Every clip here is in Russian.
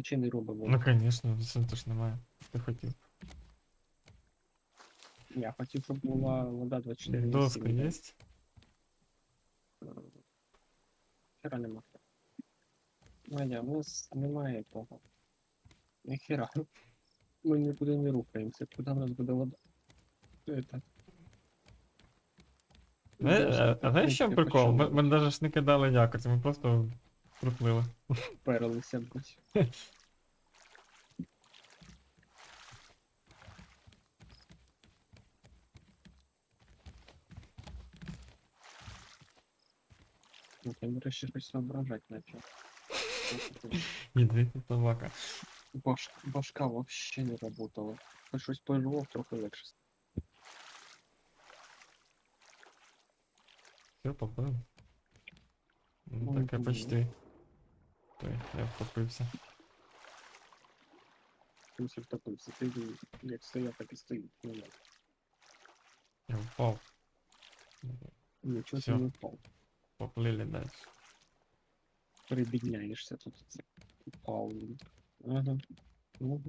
величини робимо. Ну, звісно, це ж немає. Ти хотів. Я хотів, щоб була вода 24 на Доска 7, да. є? Хера нема. Надя, у нас немає того. Ніхера. Ми нікуди не рухаємося. Куди в нас буде вода? Это. Е, А знаєш, що прикол? Ми, ми навіть ж не кидали якорь, ми просто приплили. Перлися, блядь. Ну, ти нарешті щось соображать начал. Ядвіта собака. Баш... Башка вообще не работала. Хоч щось пожував, трохи легше. стало. Все, попив. Ну Ой, таке блін. почти. Той, я втопився. Ти все втопився. Ти як стояв, так і стоїть. Ну, ладно. Я впав. Нічого Всё. ти не впав. Поплили далі. Прибідняєшся тут. Це. Упав. Ага. Ну,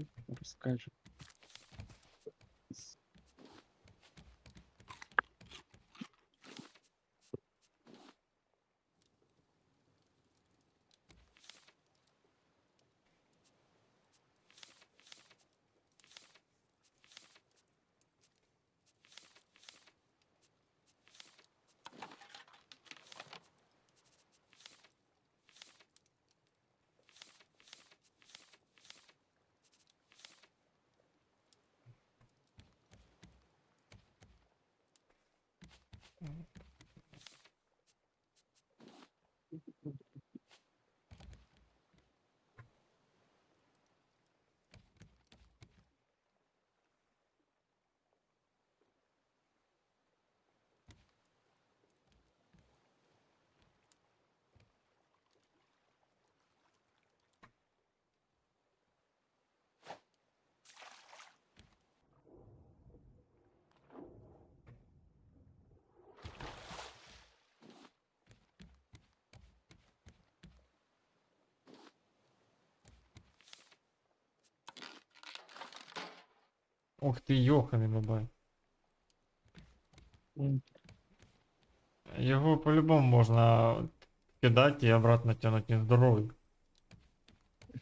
嗯。Ух ти, йоханий бабай. М, Його по-любому можна кидати і обратно тягнути, він здоровий.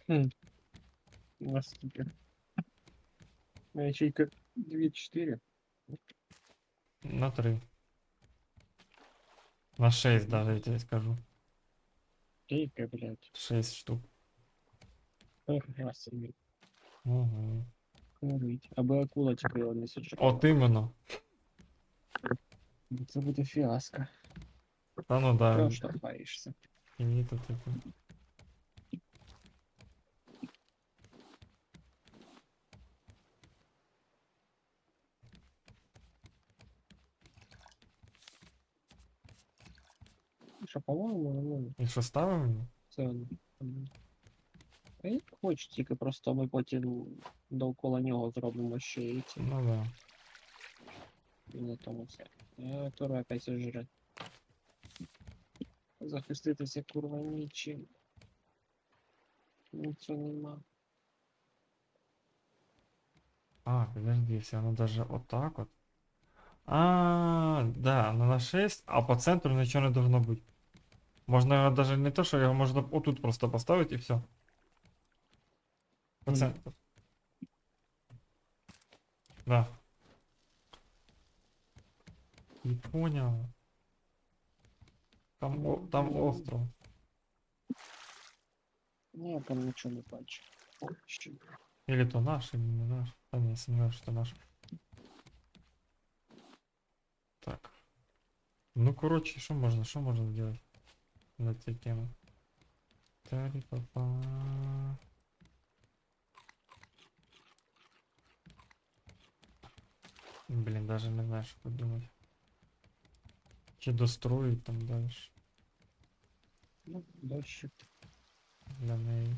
хм. Наступи. Моя ячейка 2-4. На три. На шесть даже, я тебе скажу. Ячейка, блядь. Шесть штук. Ага, собі. Угу. Курить. Аби акула чекала не сучок. От іменно. Це буде фіаско. Та ну да. Чого штовхаєшся? І мені тут типу. Що, по-моєму, нормально. І що ставив мені? Це воно. М. А як хоч, тільки просто ми потім довкола нього зробимо ще і ці. Ну да. І на тому все. Я торопяйся жре. Захиститися курва нічим. Нічого нема. А, подожди, все, оно даже вот так вот. А, да, оно на 6, а по центру ничего не должно быть. Можно его даже не то, что его можно вот тут просто поставить и все. По Мгм. центру. Да. Не понял. Там, о- там Ну, остров. Ні, я там нічого не бачу. Ще. Или то наш, или не наш. Да не, сомневаюсь, что наш. Так. Ну, короче, что можно, что можно делать на этой темы? Тари Блин, даже не знаю, что подумать. Че достроить там дальше Ну, дощик. для неї.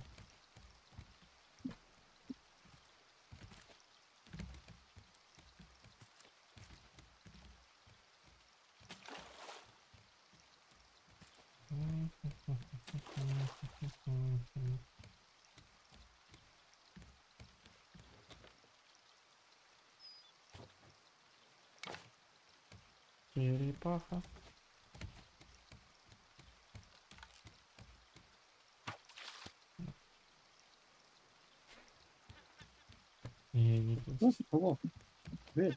Черепаха. Едет. Ну, кого? Де?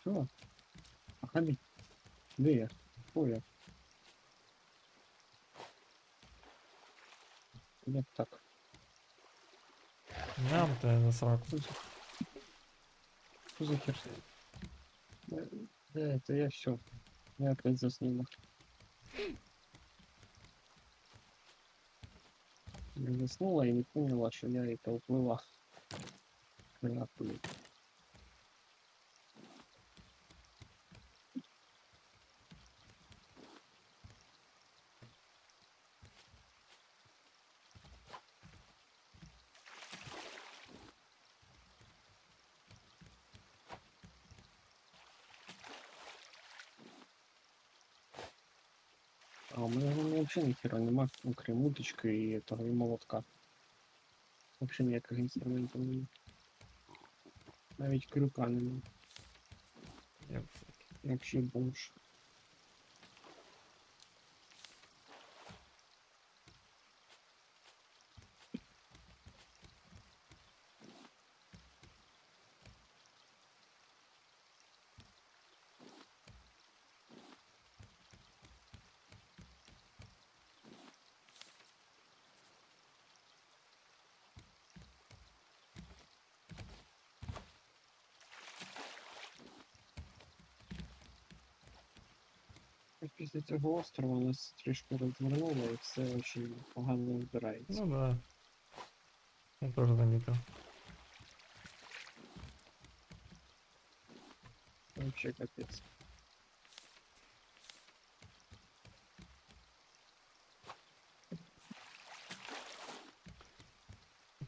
Що? Ахамі. Де я? Хто я? Як так? За сраку. Що за... Хер? Де, це я все. Я опять заснула. Я заснула и не поняла, что я это уплыла. Крапли. А меня ну, вообще ни хера нема, окрім уточки і того і молотка. Взагалі ніяких інструментів немає. Навіть крюка немає, Я в як ще бомж. І Після цього острова нас трішки розвернуло і все дуже погано збирається. Ну да. Я тоже заметил. Вообще капець.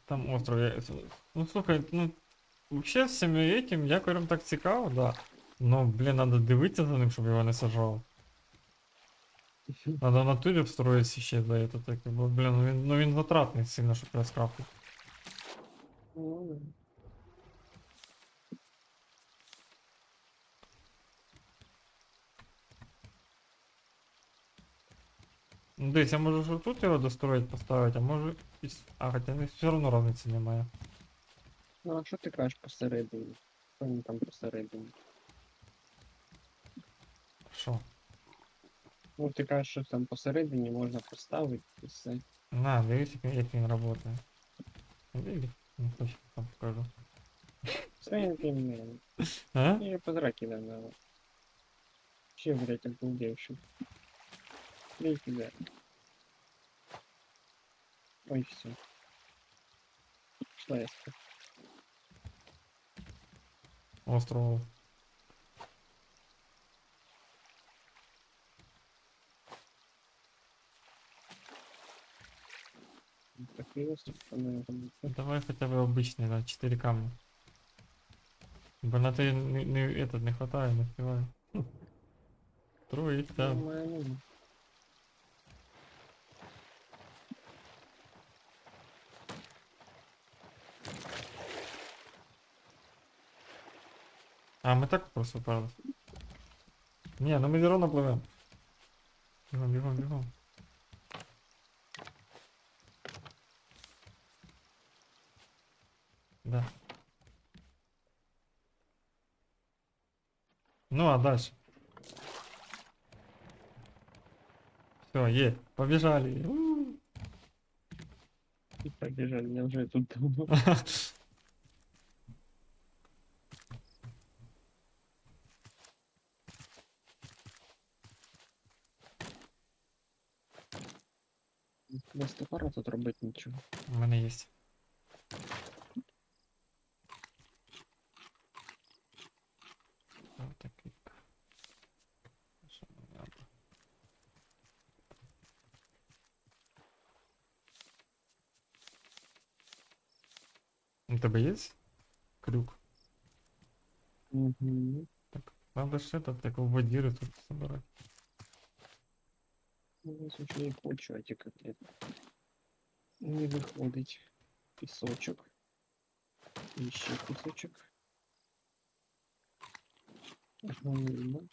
Там остров. я- Ну слухай, ну вообще всім этим якорем так цікаво, да. Ну, блін, надо дивитися за ним, щоб його не сажав. Надо в натурі встроїтися ще за это таке, бо, блін, ну він, ну він затратний сильно, щоб його скрафтити. Ну, да. Ну дивись, я можу тут його достроїть, поставити, а можу. і А, хоча не все одно разниці немає. Ну, а що ти кажеш посередині? Що він там посередині? Що? Ну, ти кажеш, що там посередині можна поставити і все. На, дивись, як, він- як він працює. Іди, не хочу там покажу. Це він він А? Я позраки надо. Че, блядь, обалдевший. Бей тебя. Ой, все. Шла я спать. Остров. Наверное, Давай хотя бы обычный, да, 4 камня. Бо на ты не, не- этот не хватает, не успеваю. Там. Нормально. А, мы так просто упали. Не, ну мы все равно плывем. Бегом, бегом, бегом. Да. Ну а дальше? Все, есть, побежали. У. И побежали, я уже тут давно. Без топора тут робити нічого. У мене є. У тебе є крюк? Угу. Так, надо ж это, так в воді тут собирати. Ну, слушай, не хочу, а тільки это не виходить пісочок. І ще пісочок. Ага, ну,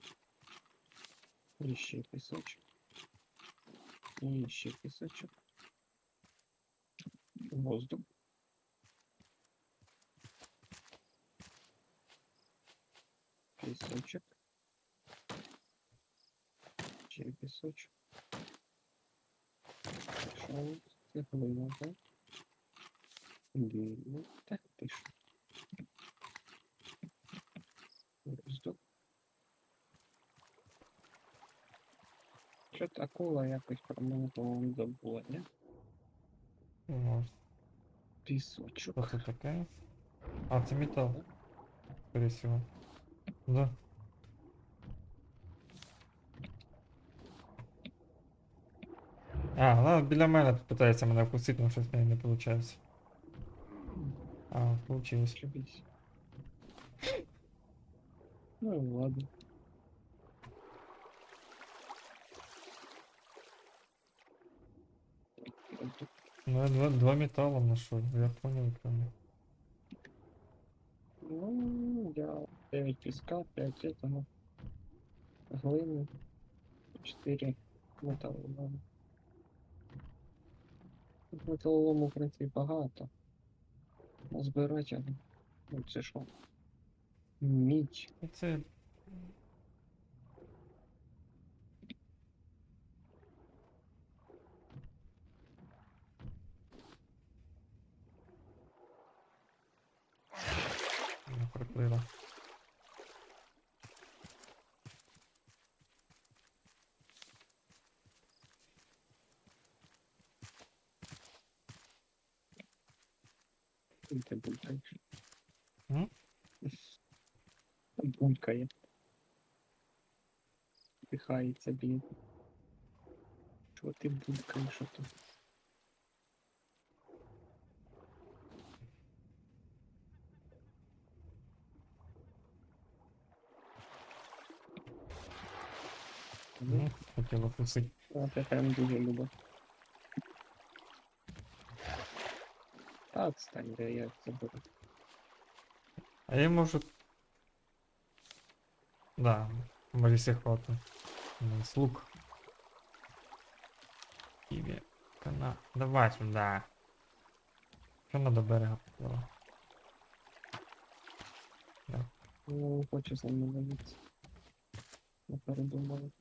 І ще пісочок. І ще пісочок. Воздух. Пісочок. Ще пісочок. Що це глина, так? Глина. Так, ти що? Воздух. Що акула якось про мене, по-моєму, забула, ні? Ось. Пісочок. Що це таке? А, це метал. Скорее всего. Да. А, вона біля мене тут питається мене вкусити, але щось в неї не виходить. А, получилось. Чубись. Ну и ладно. Воздух. Ну, я два, два металла нашел, я понял, прям. Ну, я 9 песка, 5 этого. Глины. 4 металлолому. Тут Металолому, в принципі, багато. Назбирати, але... Ну, це що? Мідь. Це. Приплила. Ти булькаєш. М? Булькає. Пихається бід. Чого ти булькаєш ото? Ну, хотіла вкусити. А ти прям дуже. Та отстань, де я заберу. А я можу. Да, може всіх хватить. Ну, Слуг. Ківі. Кана. Давай сюда. Що надо берега поплила? Ну, не хочу за мною ловитися. Не передумала.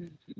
Mm-hmm.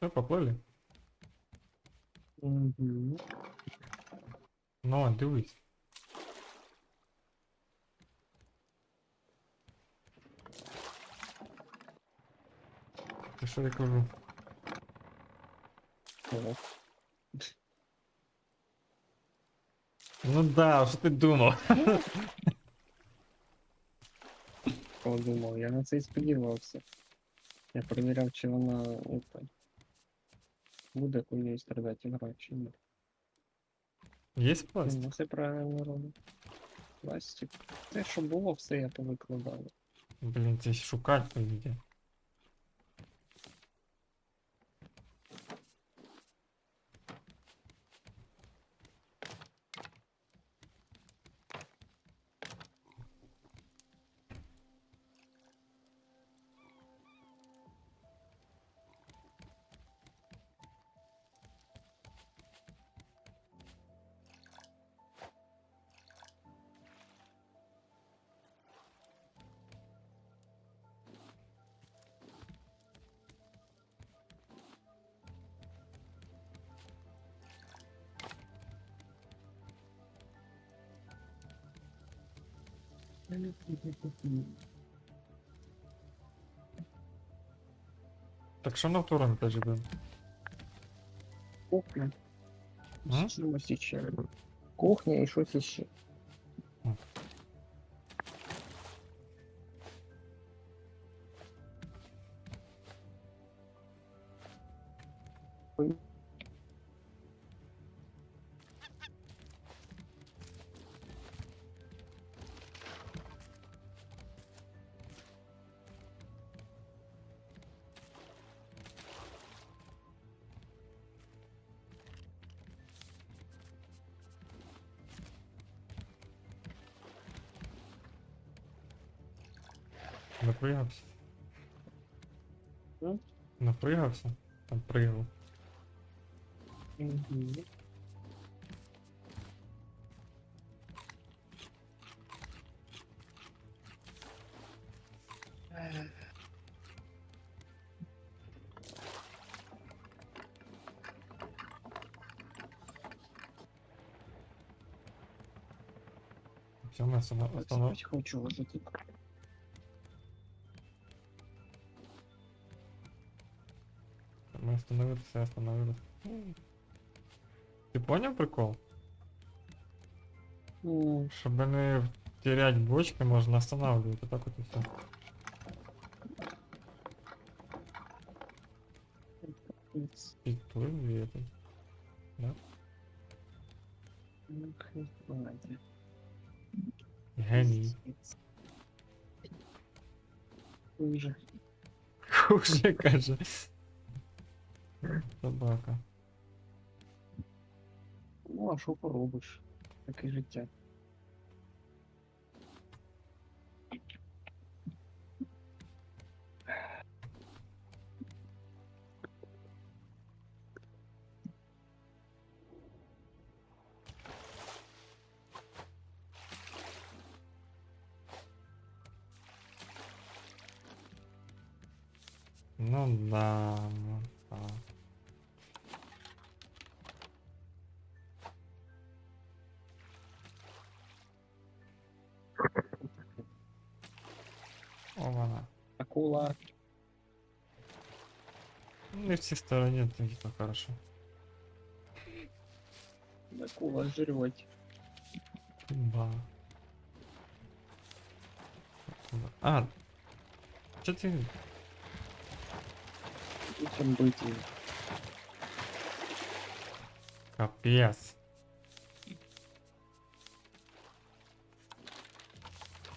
Все, поплыли? Ну, дивись. Ти що я кажу? Ну да, що ти думав? подумав, я на це і сподівався. Я перевіряв, чи вона это, буде хуйню страдати гра, чи ні. Є Ну, пластик? все правильно робить. Пластик. Те, що було, все я повикладав. Блін, це ж шукать по ідеї. Так що на втором етажі будемо? Кухня. М? З чимось іще. Кухня і щось іще. Напригався? М? Напригався? Там пригав. Мгм. Все, ми останов... останов... Спать хочу уже тут. Ми остановилися, остановилися. Ти поняв прикол? Ну, Щоб не терять бочки, можна останавливать. Так от і все. it's- Підплив і это. ну, хай знає. Геній. It's- Хуже. Хуже каже. Собака. Ну, а що поробиш? Таке життя. Ну да, Не в цій стороні, то і то хорошо. Акула жрет. Ба. А. Чо ти. Чем быть им. Капец.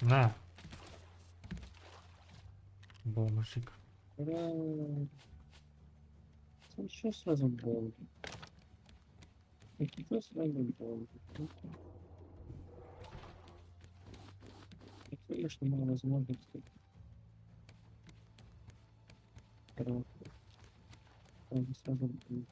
На. Бомжик. Ура! Еще сразу бомбы. Какие-то сразу бомбы. Я конечно, мало возможностей. Сразу сразу сразу бомбы.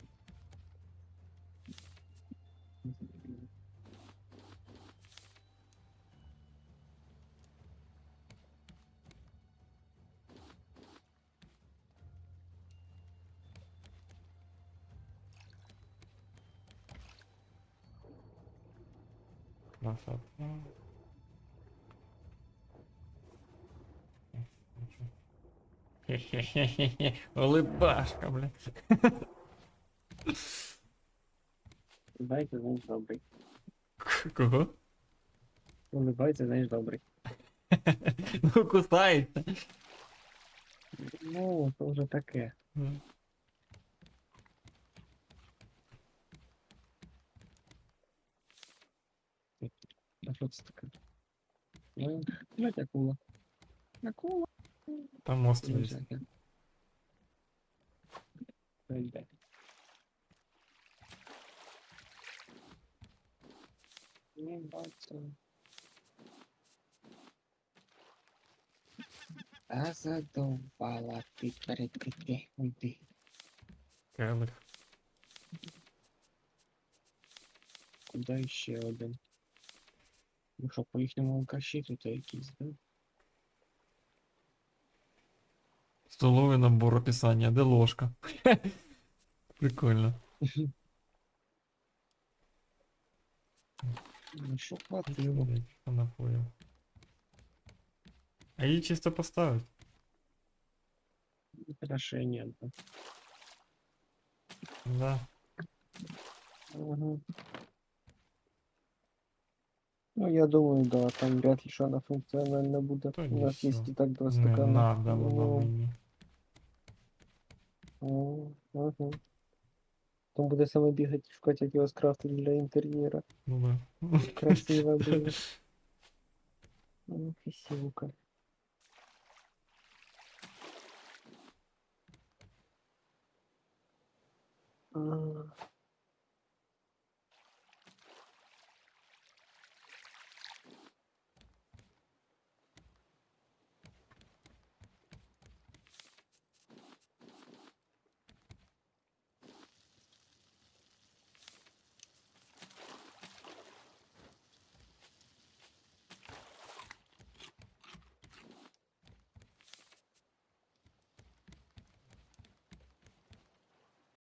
Красота. Хе-хе-хе-хе. Улыбашка, бля. Улыбайся, знаешь, добрый. Кого? Улыбайся, знаешь, добрый. Ну, кусається. Ну, то вже таке. А що це таке? Блядь, акула. Акула. Там мост. Прийде. Не бачу. А задовбала ти перед кити. Уйди. Келих. Куди ще один? Ну що, по їхньому алкаші тут якісь, да? Столовий набор описання, де ложка. Прикольно. Ну що хватило? Блядь, що напоїв. А її чисто поставить. Украшення, да. Да. Ага. Ну, я думаю, да, там вряд ли що вона функціональна буде. Та У ні, нас є всё. і так два Не стакана. надо воно Ну, мені. о, ага. Там буде саме бігати і шукати, як його скрафтити для інтер'єра. Ну да. Красиво буде. Ну, красивука. А,